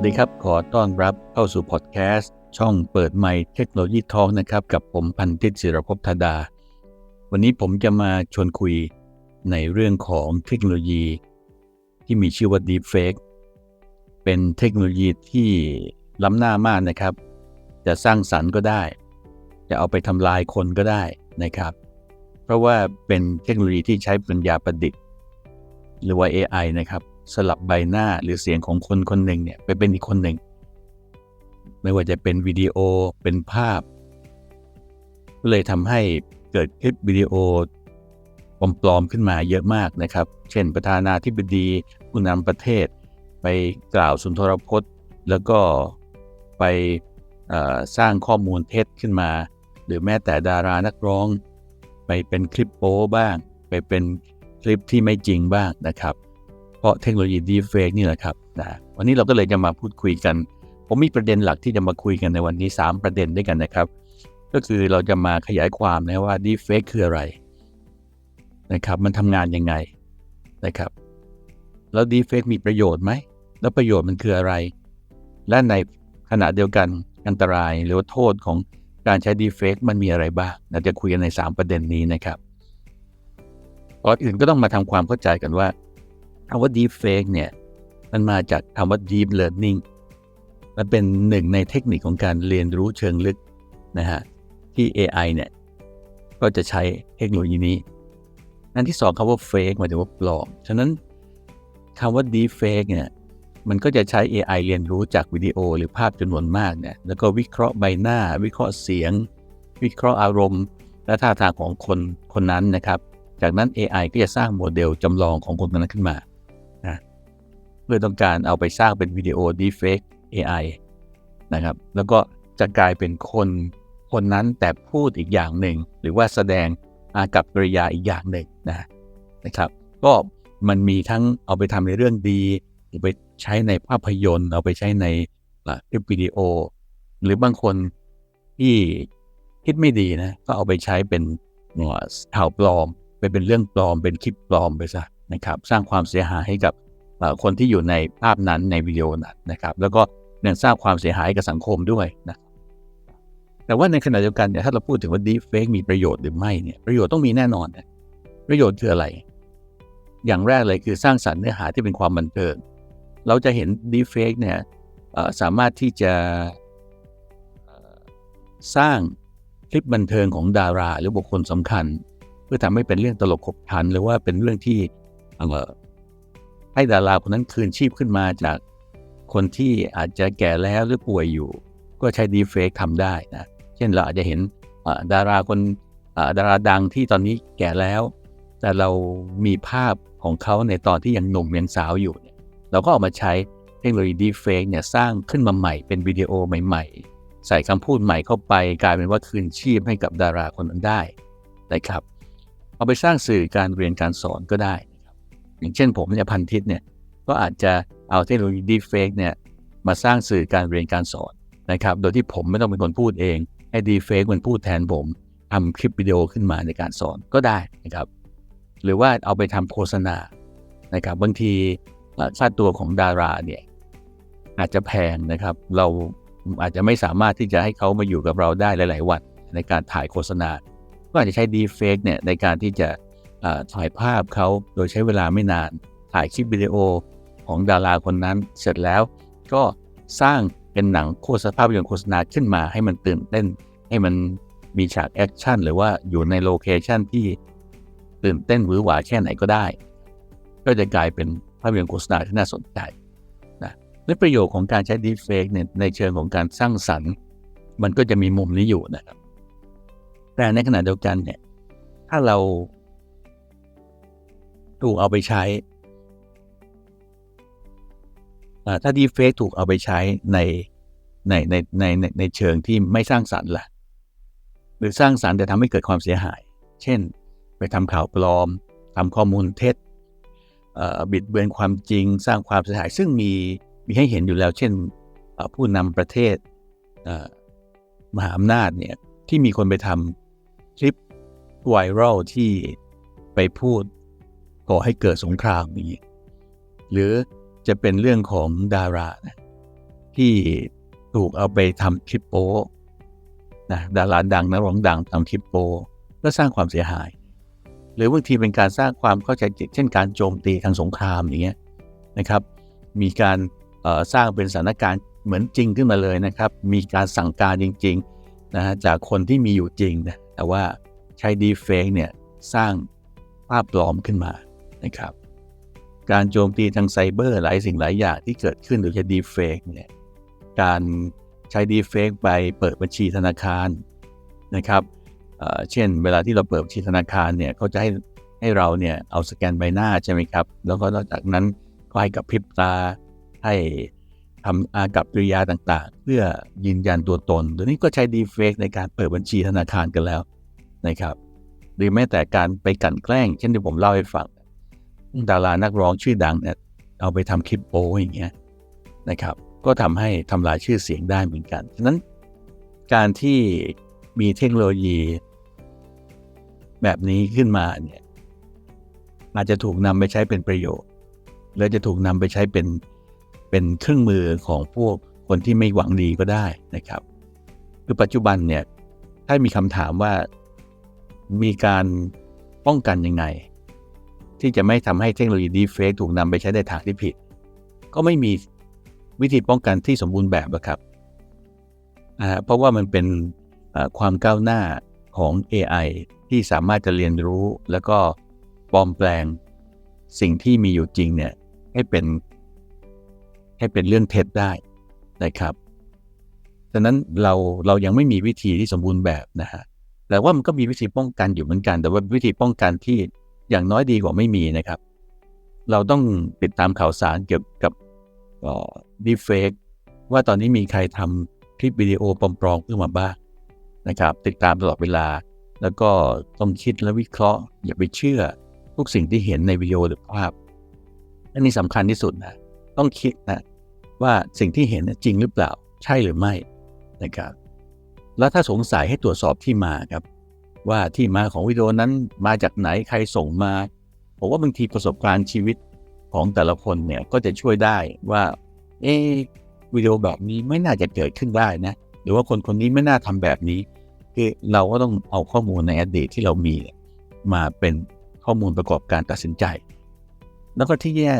วัสดีครับ ขอต้อนรับเข้าสู่พอดแคสต์ช่องเปิดไมค์เทคโนโลยีทองนะครับ กับผมพันธิตศิรภพธดา วันนี้ผมจะมาชวนคุยในเรื่องของเทคโนโลยี ที่มีชื่อว่า Deepfake เป็นเทคโนโลยีที่ล้ำหน้ามากนะครับ จะสร้างสรรค์ก็ได้ จะเอาไปทำลายคนก็ได้นะครับ เพราะว่าเป็นเทคโนโลยีที่ใช้ปัญญาประดิษฐ์ หรือว่า AI นะครับ สลับใบหน้าหรือเสียงของคนคนหนึ่งเนี่ยไปเป็นอีกคนหนึ่ง ไม่ว่าจะเป็นวิดีโอเป็นภาพ ก็เลยทำให้เกิดคลิปวิดีโอปลอมๆขึ้นมาเยอะมากนะครับ เช่นประธานาธิบดีผู้นำประเทศ ไปกล่าวสุนทรพจน์ แล้วก็ไปสร้างข้อมูลเท็จขึ้นมา หรือแม้แต่ดารานักร้อง ไปเป็นคลิปโป๊บ้าง ไปเป็นคลิปที่ไม่จริงบ้างนะครับ เพราะเทคโนโลยี Deepfake นี่แหละครับนะวันนี้เราก็เลยจะมาพูดคุยกัน ผมมีประเด็นหลักที่จะมาคุยกันในวันนี้ 3 ประเด็นด้วยกันนะครับ ก็คือเราจะมาขยายความนะว่า Deepfake คืออะไรนะครับมันทำงานยังไงนะครับแล้ว Deepfake มีประโยชน์ไหม แล้วประโยชน์มันคืออะไร และในขณะเดียวกันอันตรายหรือว่าโทษของการใช้ Deepfake มันมีอะไรบ้างเราจะคุยกันใน 3 ประเด็นนี้นะครับก่อนอื่นก็ต้องมาทำความเข้าใจกันว่า คำว่า Deepfake เนี่ย มันมาจากคำว่า Deep Learning มันเป็นหนึ่งในเทคนิคของการเรียนรู้เชิงลึกนะฮะ ที่ AI เนี่ย ก็จะใช้เทคโนโลยีนี้ อันที่สองคำว่า fake หมายถึงว่าปลอม ฉะนั้นคำว่า deep fake เนี่ย มันก็จะใช้ AI เรียนรู้จากวิดีโอหรือภาพจำนวนมากเนี่ย แล้วก็วิเคราะห์ใบหน้า วิเคราะห์เสียง วิเคราะห์อารมณ์ และท่าทางของคนคนนั้นนะครับ จากนั้น AI ก็จะสร้างโมเดลจำลองของคนคนนั้นขึ้นมา เพื่อต้องการเอาไปสร้างเป็นวิดีโอ deepfake AI นะครับ แล้วก็จะกลายเป็นคนคนนั้นแต่พูดอีกอย่างหนึ่ง หรือว่าแสดงอากับกริยาอีกอย่างหนึ่งนะนะครับ ก็มันมีทั้งเอาไปทำในเรื่องดีเอาไปใช้ในภาพยนตร์เอาไปใช้ในคลิปวิดีโอ หรือบางคนที่คิดไม่ดีนะ ก็เอาไปใช้เป็นข่าวปลอมไปเป็นเรื่องปลอม เป็นคลิปปลอมไปซะนะครับ สร้างความเสียหายให้กับ คนที่อยู่ในภาพนั้นในวิดีโอนั้นนะครับ แล้วก็ยังสร้างความเสียหายกับสังคมด้วยนะแต่ว่าในขณะเดียวกันเนี่ยถ้าเราพูดถึงว่า deepfake มีประโยชน์หรือไม่เนี่ยประโยชน์ต้องมีแน่นอนนะประโยชน์คืออะไร อย่างแรกเลยคือสร้างสรรค์เนื้อหาที่เป็นความบันเทิงเราจะเห็น deepfake เนี่ยสามารถที่จะสร้างคลิปบันเทิงของดารา หรือบุคคลสำคัญ เพื่อทำให้เป็นเรื่องตลกขบขัน หรือว่าเป็นเรื่องที่ ให้ดาราคนนั้นคืนชีพขึ้นมาจากคนที่อาจจะแก่แล้วหรือป่วยอยู่ ก็ใช้ deepfake ทำได้นะ เช่นเราอาจจะเห็นดาราคนดาราดังที่ตอนนี้แก่แล้ว แต่เรามีภาพของเขาในตอนที่ยังหนุ่มยังสาวอยู่เนี่ยเราก็เอามาใช้เทคโนโลยี deepfake เนี่ยสร้างขึ้นมาใหม่เป็นวิดีโอใหม่ๆ ใส่คำพูดใหม่เข้าไปกลายเป็นว่าคืนชีพให้กับดาราคนนั้นได้นะครับเอาไปสร้างสื่อการเรียนการสอนก็ได้ อย่างเช่นผมเนี่ยพันทิศเนี่ยก็อาจจะเอาเทคโนโลยี deepfake เนี่ยมาสร้างสื่อการเรียนการสอนนะครับ โดยที่ผมไม่ต้องเป็นคนพูดเอง ให้ deepfake มันพูดแทนผมทำคลิปวิดีโอขึ้นมาในการสอนก็ได้นะครับ หรือว่าเอาไปทำโฆษณานะครับบางทีค่าตัวของดาราเนี่ยอาจจะแพงนะครับ เราอาจจะไม่สามารถที่จะให้เขามาอยู่กับเราได้หลาย ๆ วันในการถ่ายโฆษณา ก็อาจจะใช้ deepfake เนี่ยในการที่จะ ถ่ายภาพเขาโดยใช้เวลาไม่นาน ถ่ายคลิปวิดีโอของดาราคนนั้น เสร็จแล้วก็สร้างเป็นหนังโฆษณาภาพยนตร์โฆษณาขึ้นมาให้มันตื่นเต้น ให้มันมีฉากแอคชั่นหรือว่าอยู่ในโลเคชันที่ตื่นเต้นหรือหวาแค่ไหนก็ได้ ก็จะกลายเป็นภาพยนตร์โฆษณาที่น่าสนใจนะและประโยชน์ของการใช้ deepfake เนี่ยในเชิงของการสร้างสรรค์ มันก็จะมีมุมนี้อยู่นะครับ แต่ในขณะเดียวกันเนี่ยถ้าเรา ถูกเอาไปใช้ถ้าดีเฟกถูกเอาไปใช้ในในในในในในเชิงที่ไม่สร้างสรรค์ล่ะ หรือสร้างสรรค์แต่ทำให้เกิดความเสียหาย เช่น ไปทำข่าวปลอมทำข้อมูลเท็จบิดเบือนความจริงสร้างความเสียหาย ซึ่งมีมีให้เห็นอยู่แล้ว เช่นผู้นำประเทศมหาอำนาจเนี่ยที่มีคนไปทำคลิปไวรัลที่ไปพูด ก่อให้เกิดสงครามนี้หรือจะเป็นเรื่องของดารานะที่ถูกเอาไปทำคลิปโป้นะดาราดังนักร้องดังทำคลิปโป้ก็สร้างความเสียหาย หรือบางทีเป็นการสร้างความเข้าใจผิดเช่นการโจมตีทางสงครามอย่างเงี้ยนะครับ มีการสร้างเป็นสถานการณ์เหมือนจริงขึ้นมาเลยนะครับ มีการสั่งการจริงๆนะฮะจากคนที่มีอยู่จริงนะแต่ว่าใช้ดีเฟกเนี่ยสร้างภาพปลอมขึ้นมา นะครับ การโจมตีทางไซเบอร์หลายสิ่งหลายอย่างที่เกิดขึ้นโดยใช้ดีเฟกเนี่ยการใช้ดีเฟกไปเปิดบัญชีธนาคารนะครับเช่น เวลาที่เราเปิดบัญชีธนาคารเนี่ยเขาจะให้ให้เราเนี่ยเอาสแกนใบหน้าใช่ไหมครับ แล้วก็นอกจากนั้นก็ให้กับพริบตาให้ทำอากับกริยาต่างๆ เพื่อยืนยันตัวตนเดี๋ยวนี้ก็ใช้ดีเฟกในการเปิดบัญชีธนาคารกันแล้วนะครับหรือแม้แต่การไปกันแกล้ง เช่นที่ผมเล่าให้ฟัง ดารานักร้องชื่อดังเนี่ยเอาไปทำคลิปโป้อย่างเงี้ยนะครับ ก็ทำให้ทำลายชื่อเสียงได้เหมือนกัน ฉะนั้นการที่มีเทคโนโลยีแบบนี้ขึ้นมาเนี่ยอาจจะถูกนำไปใช้เป็นประโยชน์หรือจะถูกนำไปใช้เป็นเป็นเครื่องมือของพวกคนที่ไม่หวังดีก็ได้นะครับ คือปัจจุบันเนี่ยถ้ามีคำถามว่ามีการป้องกันยังไง ที่จะไม่ทำให้เทคโนโลยีดีเฟกถูกนำไปใช้ในทางที่ผิด ก็ไม่มีวิธีป้องกันที่สมบูรณ์แบบครับเพราะว่ามันเป็นความก้าวหน้าของ AI ที่สามารถจะเรียนรู้ แล้วก็ปลอมแปลงสิ่งที่มีอยู่จริงเนี่ยให้เป็นให้เป็นเรื่องเท็จได้นะครับดังนั้นเราเรายังไม่มีวิธีที่สมบูรณ์แบบนะฮะแต่ว่ามันก็มีวิธีป้องกันอยู่เหมือนกัน แต่ว่าวิธีป้องกันที่ อย่างน้อยดีกว่าไม่มีนะครับ เราต้องติดตามข่าวสารเกี่ยวกับดีเฟกว่าตอนนี้มีใครทำคลิปวิดีโอปลอมๆขึ้นมาบ้างนะครับ ติดตามตลอดเวลา แล้วก็ต้องคิดและวิเคราะห์ อย่าไปเชื่อทุกสิ่งที่เห็นในวิดีโอหรือภาพ อันนี้สำคัญที่สุดนะต้องคิดนะว่าสิ่งที่เห็นจริงหรือเปล่า ใช่หรือไม่นะครับ แล้วถ้าสงสัยให้ตรวจสอบที่มาครับ ว่าที่มาของวิดีโอนั้นมาจากไหนใครส่งมาผมว่าบางทีประสบการณ์ชีวิตของแต่ละคนเนี่ยก็จะช่วยได้ว่า เอวิดีโอแบบนี้ไม่น่าจะเกิดขึ้นได้นะ หรือว่าคนคนนี้ไม่น่าทำแบบนี้ คือเราก็ต้องเอาข้อมูลในอดีตที่เรามี มาเป็นข้อมูลประกอบการตัดสินใจ แล้วก็ที่แย่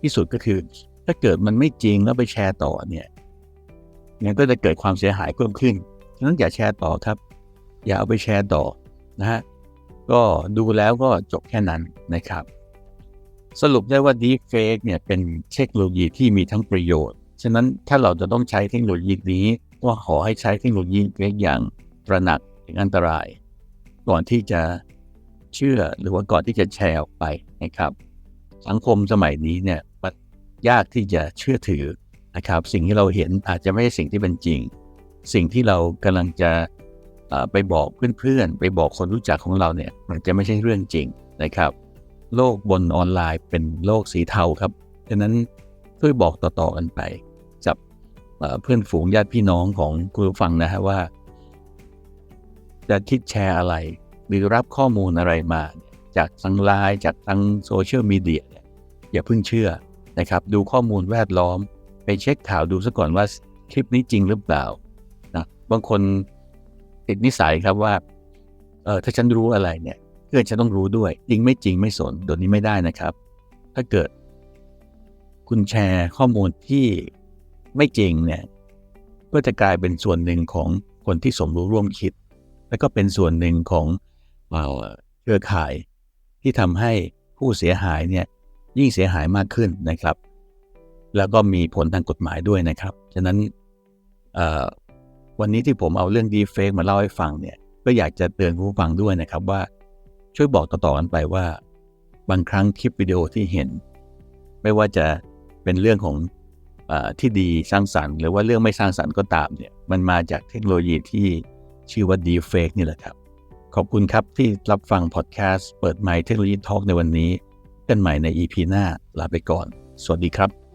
ที่สุดก็คือ ถ้าเกิดมันไม่จริงแล้วไปแชร์ต่อเนี่ยมันก็จะเกิดความเสียหายเพิ่มขึ้นฉะนั้นอย่าแชร์ต่อครับ อย่าเอาไปแชร์ต่อ นะฮะก็ดูแล้วก็จบแค่นั้นนะครับ สรุปได้ว่า Deepfake เนี่ยเป็นเทคโนโลยีที่มีทั้งประโยชน์ ฉะนั้นถ้าเราจะต้องใช้เทคโนโลยีนี้ ก็ขอให้ใช้เทคโนโลยีเล็กอย่างตระหนักถึงอันตราย ก่อนที่จะเชื่อหรือว่าก่อนที่จะแชร์ออกไปนะครับ สังคมสมัยนี้เนี่ยมันยากที่จะเชื่อถือนะครับ สิ่งที่เราเห็นอาจจะไม่ใช่สิ่งที่เป็นจริง สิ่งที่เรากำลังจะ ไปบอกเพื่อนๆ ไปบอกคนรู้จักของเราเนี่ย มันจะไม่ใช่เรื่องจริงนะครับ โลกบนออนไลน์เป็นโลกสีเทาครับดังนั้นช่วยบอกต่อๆกันไปกับเพื่อนฝูงญาติพี่น้องของคุณผู้ฟังนะฮะว่า จะคิดแชร์อะไร หรือรับข้อมูลอะไรมา จากทางไลน์จากทางโซเชียลมีเดียอย่าเพิ่งเชื่อนะครับ ดูข้อมูลแวดล้อม ไปเช็คข่าวดูซะก่อนว่าคลิปนี้จริงหรือเปล่านะบางคน ติดนิสัยครับว่าเออถ้าฉันรู้อะไรเนี่ยเพื่อนฉันต้องรู้ด้วย จริงไม่จริงไม่สนโดยนี้ไม่ได้นะครับ ถ้าเกิด คุณแชร์ข้อมูลที่ไม่จริงเนี่ยก็จะกลายเป็นส่วนหนึ่งของคนที่สมรู้ร่วมคิด แล้วก็เป็นส่วนหนึ่งของเครือข่ายที่ทำให้ผู้เสียหายเนี่ยยิ่งเสียหายมากขึ้นนะครับ แล้วก็มีผลทางกฎหมายด้วยนะครับ ฉะนั้น วันนี้ที่ผมเอาเรื่องดีเฟกมาเล่าให้ฟังเนี่ยก็อยากจะเตือนผู้ฟังด้วยนะครับว่า ช่วยบอกต่อๆกันไปว่า บางครั้งคลิปวิดีโอที่เห็น ไม่ว่าจะเป็นเรื่องของอที่ดีสร้างสรรค์ หรือว่าเรื่องไม่สร้างสรรค์ก็ตามเนี่ยมันมาจากเทคโนโลยีที่ชื่อว่า Deepfake นี่แหละครับ ขอบคุณครับที่รับฟังพอดแคสต์เปิดไมค์เทคโนโลยีทอล์กในวันนี้กันใหม่ใน EP หน้าลาไปก่อน สวัสดีครับ